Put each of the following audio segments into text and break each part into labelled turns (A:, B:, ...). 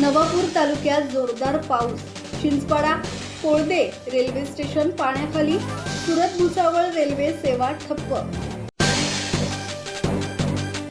A: नवापूर तालुक्यात जोरदार पाऊस. चिंचपाडा कोळदे रेल्वे स्टेशन पाण्याखाली सुरत भुसावळ रेल्वे सेवा ठप्प.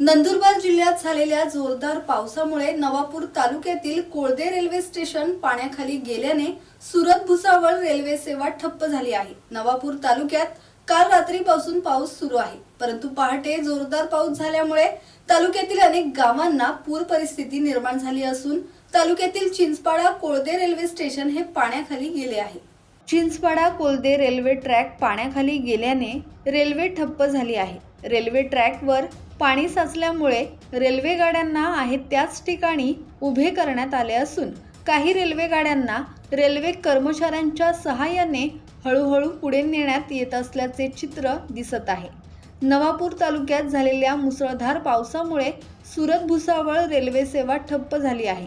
A: नंदुरबार जिल्ह्यात झालेल्या जोरदार पावसामुळे नवापूर तालुक्यातील कोळदे रेल्वे स्टेशन पाण्याखाली गेल्याने सुरत भुसावळ रेल्वे सेवा ठप्प झाली आहे. नवापूर तालुक्यात काल रात्रीपासून पाऊस सुरू आहे. परंतु पहाटे जोरदार पाऊस झाल्यामुळे तालुक्यातील अनेक गावांना पूर परिस्थिती निर्माण झाली असून तालुक्यातील चिंचपाडा कोळदे रेल्वे स्टेशन हे पाण्याखाली गेले आहे. चिंचपाडा कोलदे रेल्वे ट्रॅक पाण्याखाली गेल्याने रेल्वे ठप्प झाली आहे. रेल्वे ट्रॅकवर पाणी साचल्यामुळे रेल्वे गाड्यांना आहे त्याच ठिकाणी उभे करण्यात आले असून काही रेल्वे गाड्यांना रेल्वे कर्मचाऱ्यांच्या सहाय्याने हळूहळू पुढे नेण्यात येत असल्याचे चित्र दिसत आहे. नवापूर तालुक्यात झालेल्या मुसळधार पावसामुळे सुरत भुसावळ रेल्वे सेवा ठप्प झाली आहे.